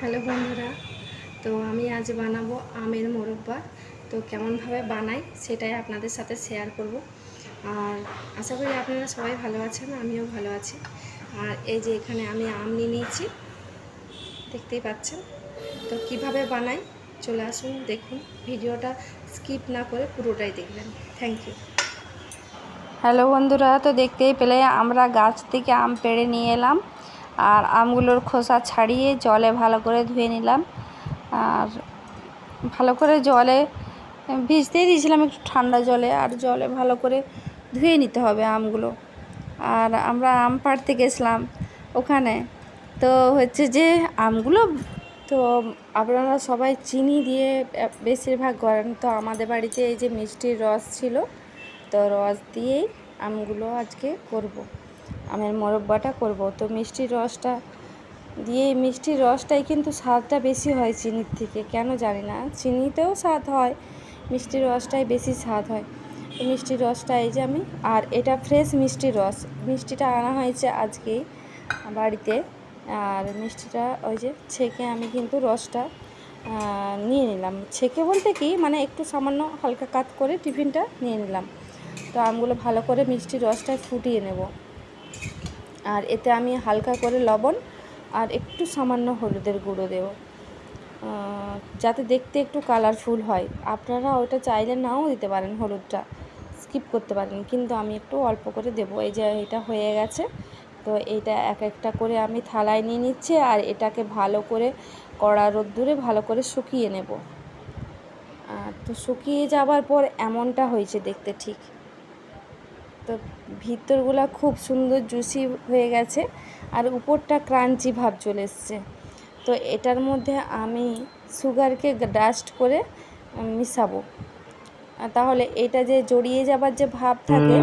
Hello বন্ধুরা, তো আমি আজ বানাবো আমের মোরব্বা। তো কেমনভাবে বানাই সেটাই আপনাদের সাথে শেয়ার করব। আর আশা করি আপনারা সবাই ভালো আছেন, আমিও ভালো আছি। আর এই যে এখানে আমি আম নিয়ে নিয়েছি, দেখতেই পাচ্ছেন। তো কীভাবে বানাই, চলে আসুন, দেখুন। ভিডিওটা স্কিপ না করে পুরোটাই দেখবেন। থ্যাংক ইউ হ্যালো বন্ধুরা, তো দেখতেই পেলে, আমরা গাছ থেকে আম পেড়ে নিয়ে এলাম। আর আমগুলোর খোসা ছাড়িয়ে জলে ভালো করে ধুয়ে নিলাম। আর ভালো করে জলে, ভিজতেই দিয়েছিলাম একটু ঠান্ডা জলে, আর জলে ভালো করে ধুয়ে নিতে হবে আমগুলো। আর আমরা আম পাড়তে গেছিলাম ওখানে, তো হচ্ছে যে আমগুলো, তো আপনারা সবাই চিনি দিয়ে বেশিরভাগ করেন। তো আমাদের বাড়িতে এই যে মিষ্টির রস ছিল, তো রস দিয়েই আমগুলো আজকে করব। আমের মোরব্বাটা করব। তো মিষ্টির রসটা দিয়ে মিষ্টির রসটাই কিন্তু স্বাদটা বেশি হয় চিনির থেকে। কেন জানি না, চিনিতেও স্বাদ হয়, মিষ্টির রসটাই বেশি স্বাদ হয়। তো মিষ্টির রসটা এই যে আমি, আর এটা ফ্রেশ মিষ্টির রস। মিষ্টিটা আনা হয়েছে আজকেই বাড়িতে, আর মিষ্টিটা ওই যে ছেঁকে আমি কিন্তু রসটা নিয়ে নিলাম। ছেঁকে বলতে কি মানে একটু সামান্য হালকা কাত করে টিফিনটা নিয়ে নিলাম। তো আমগুলো ভালো করে মিষ্টির রসটায় ফুটিয়ে নেব। আর এতে আমি হালকা করে লবণ আর একটু সামান্য হলুদের গুঁড়ো দেব। যাতে দেখতে একটু কালারফুল হয়। আপনারা ওটা চাইলে নাও দিতে পারেন হলুদটা। স্কিপ করতে পারেন। কিন্তু আমি একটু অল্প করে দেবো। এই যে এটা হয়ে গেছে। তো এইটা এক একটা করে আমি থালায় নিয়ে নিচ্ছি আর এটাকে ভালো করে কড়া রোদ্দুরে ভালো করে শুকিয়ে নেব। আর তো শুকিয়ে যাওয়ার পর এমনটা হয়েছে দেখতে ঠিক। তো ভিতরগুলা খুব সুন্দর জুসি হয়ে গেছে আর উপরটা ক্রাঞ্চি ভাব চলে এসছে। তো এটার মধ্যে আমি সুগারকে ডাস্ট করে মিশাবো। তাহলে এটা যে জড়িয়ে যাবার যে ভাব থাকে,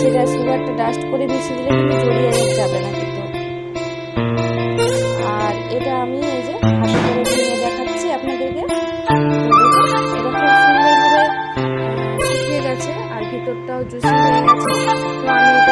সেটা সুগারটা ডাস্ট করে মিশিয়ে দিলে কিন্তু জড়িয়ে যাবে না কিন্তু। আর এটা আমি এই যে দেখাচ্ছি আপনাদেরকে। এটা খুব আর ভিতরটাও জুসি হয়ে গেছে তো আমি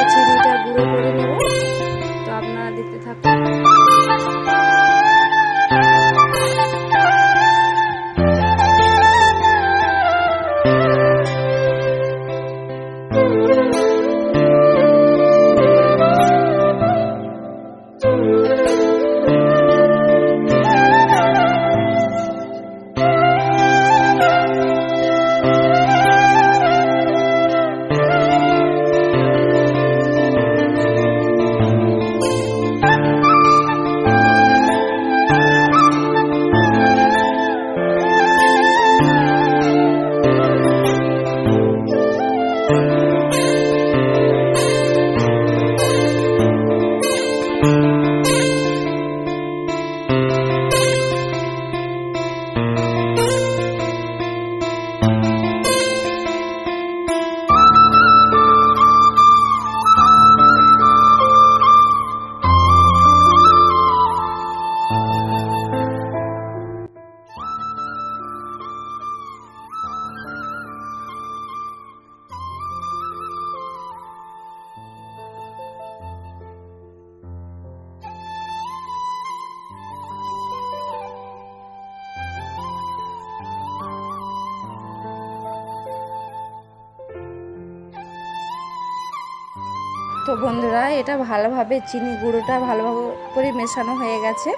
তো বন্ধুরা, এটা ভালোভাবে চিনি গুঁড়োটা ভালোভাবে করে মেশানো হয়ে গেছে।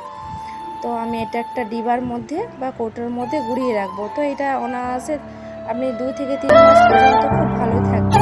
তো আমি এটা একটা ডিবার মধ্যে বা কৌটোর মধ্যে গুঁড়িয়ে রাখব। তো এটা অনায়াসে আপনি দু থেকে তিন মাস পর্যন্ত খুব ভালো থাকবে।